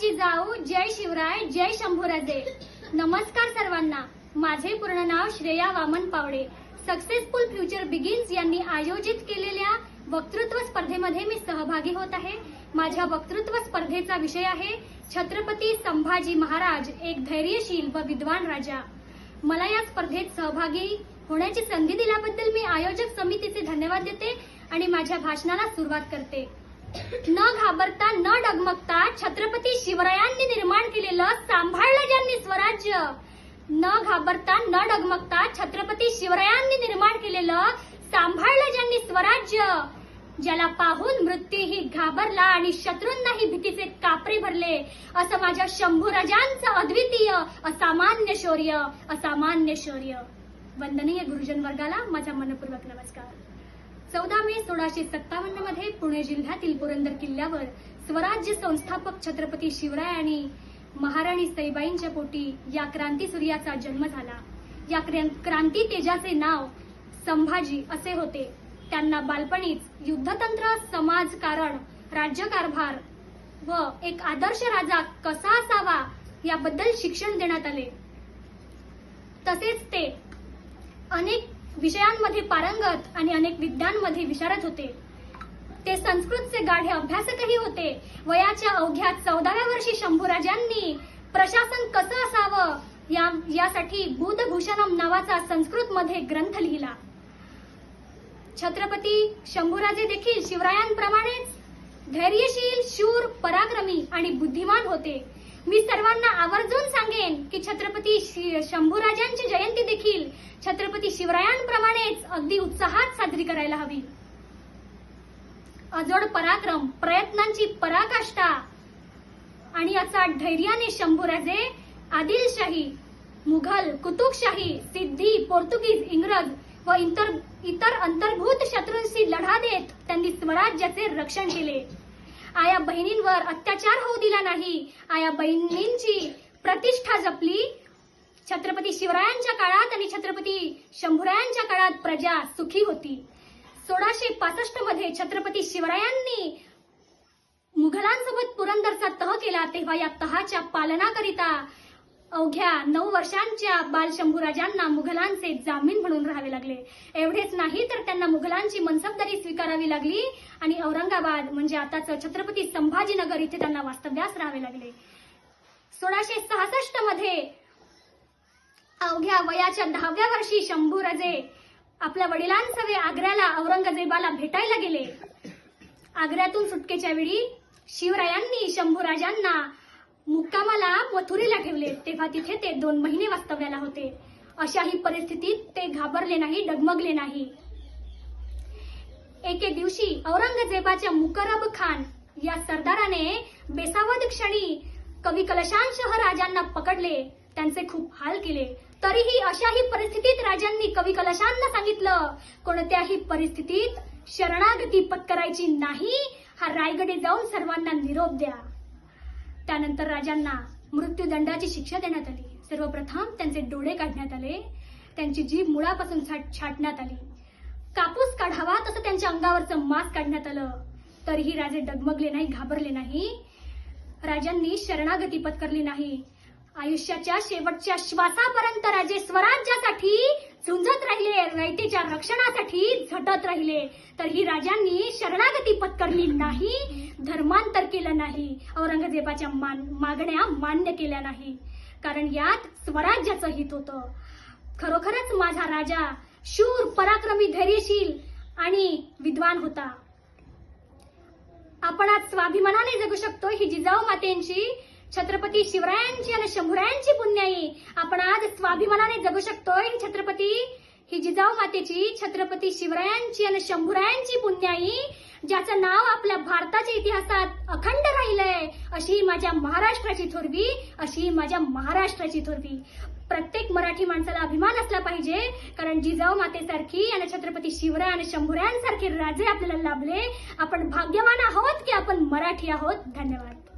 जिजाऊ जय शिवराय जय शंभूराजे. नमस्कार सर्वांना. माझे पूर्ण नाव Shreya Waman Pawde. Successful future begins यांनी आयोजित केलेल्या वक्तृत्व स्पर्धेमध्ये मी सहभागी होत आहे. माझ्या वक्तृत्व स्पर्धेचा विषय आहे छत्रपती संभाजी महाराज एक धैर्यशील व विद्वान राजा. मला या स्पर्धेत सहभागी होण्याची संधी दिल्याबद्दल मी आयोजक समितीचे धन्यवाद देते आणि माझ्या भाषणाला सुरुवात करते. न घाबरता न डगमगता छत्रपती शिवरायांनी निर्माण केलेलं सांभाळलं ज्यांनी स्वराज्य. न घाबरता न डगमगता छत्रपती शिवरायांनी निर्माण केलेलं सांभाळलं ज्यांनी स्वराज्य. ज्याला पाहून मृत्यूही घाबरला आणि शत्रूंनाही भीतीचे कापरे भरले. असं माझ्या शंभूराजांचं अद्वितीय असामान्य शौर्य असामान्य शौर्य. वंदनीय गुरुजन वर्गाला माझा मनपूर्वक नमस्कार. चौदा मे सोळाशे सत्तावन्नमध्ये पुणे जिल्ह्यातील पुरंदर किल्ल्यावर स्वराज्य संस्थापक छत्रपती शिवराय आणि महाराणी सईबाईंच्या पोटी या क्रांती सूर्याचा जन्म झाला. या क्रांती तेजाचे नाव संभाजी असे होते. त्यांना बालपणीच युद्धतंत्र समाजकारण राज्यकारभार व एक आदर्श राजा कसा असावा याबद्दल शिक्षण देण्यात आले. तसेच ते अनेक विषयांमध्ये पारंगत आणि अनेक विद्यांमध्ये विशारद होते. ते संस्कृतचे गाढे अभ्यासकही होते. वयाच्या अवघ्या चौदाव्या वर्षी शंभूराजांनी प्रशासन कसं असावं या यासाठी बुधभूषणम नावाचा संस्कृतमध्ये ग्रंथ लिहिला. छत्रपती शंभूराजे देखील शिवरायांप्रमाणेच धैर्यशील शूर पराक्रमी आणि बुद्धिमान होते. मी सर्वांना आवर्जून छत्रपती शि- शंभूराजांची जयंती देखील छत्रपती शिवरायांप्रमाणेच अगदी उत्साहात साजरी करायला हवी. अजोड पराक्रम प्रयत्नांची पराकाष्ठा आणि याचा धैर्याने शंभूराजे आदिलशाही मुघल कुतुबशाही सिद्धी पोर्तुगीज इंग्रज व इतर इतर अंतर्भूत शत्रूंशी लढा देत त्यांनी स्वराज्याचे रक्षण केले. आया बहिणींवर अत्याचार होऊ दिला नाही. आया बहिणींची प्रतिष्ठा जपली. छत्रपती शिवरायांच्या काळात आणि छत्रपती शंभूरायांच्या काळात प्रजा सुखी होती. सोळाशे पासष्टमध्ये छत्रपती शिवरायांनी मुघलांसोबत पुरंदरचा तह केला तेव्हा या तहाच्या पालनाकरिता अवघ्या नऊ वर्षांच्या बालशंभूराजांना मुघलांचे जामीन म्हणून राहावे लागले. एवढेच नाही तर त्यांना मुघलांची मनसबदारी स्वीकारावी लागली आणि औरंगाबाद म्हणजे आताच छत्रपती संभाजीनगर इथे त्यांना वास्तव्यास राहावे लागले. सोळाशे सहासष्टमध्ये अवघ्या वयाच्या दहाव्या वर्षी शंभूराजे आपल्या वडिलांसवे आग्र्याला औरंगजेबाला भेटायला गेले. आग्र्यातून सुटकेच्या वेळी शिवरायांनी शंभूराजांना मुक्कामाला मथुरीला ठेवले. तेव्हा तिथे ते दोन महिने वास्तव्याला होते. अशाही परिस्थितीत ते घाबरले नाही डगमगले नाही. एके दिवशी औरंगजेबाच्या मुकरब खान या सरदाराने बेसावध क्षणी कवी कलशांशह राजांना पकडले त्यांचे खूप हाल केले. तरीही अशाही परिस्थितीत राजांनी कवी कलशांना सांगितलं कोणत्याही परिस्थितीत शरणागती पत्करायची नाही हा रायगडे जाऊन सर्वांना निरोप द्या. त्यानंतर राजांना मृत्यूदंडाची शिक्षा देण्यात आली. सर्वप्रथम त्यांचे डोळे काढण्यात आले. त्यांची जीभ मुळापासून छाट छाटण्यात आली. कापूस काढावा तसं त्यांच्या अंगावरचं मांस काढण्यात आलं. तरीही राजे डगमगले नाही घाबरले नाही. राजांनी शरणागती पत्करली नाही. आयुष्याच्या शेवटच्या श्वासापर्यंत राजे स्वराज्यासाठी झुंजत राहिले रयतेच्या रक्षणासाठी झटत राहिले. तरीही राजांनी शरणागती पत्करली नाही धर्मांतर केलं नाही औरंगजेबाच्या मान- मागण्या मान्य केल्या नाही. कारण यात स्वराज्याचं हित होतं. खरोखरच माझा राजा शूर पराक्रमी धैर्यशील आणि विद्वान होता. आपण आज स्वाभिमानाने जगू शकतो ही जिजाऊ मातेंची छत्रपती शिवरायांची आणि शंभुरायांची पुण्याई. आपण आज स्वाभिमानाने जगू शकतोय ही छत्रपती ही जिजाऊ मातेची छत्रपती शिवरायांची आणि शंभुरायांची पुण्याई ज्याचं नाव आपल्या भारताच्या इतिहासात अखंड राहिलंय. अशी माझ्या महाराष्ट्राची थोरवी अशी माझ्या महाराष्ट्राची थोरवी. प्रत्येक मराठी माणसाला अभिमान असला पाहिजे. कारण जिजाऊ मातेसारखी आणि छत्रपती शिवराय आणि शंभुरायांसारखे राजे आपल्याला लाभले. आपण भाग्यवान आहोत की आपण मराठी आहोत? धन्यवाद.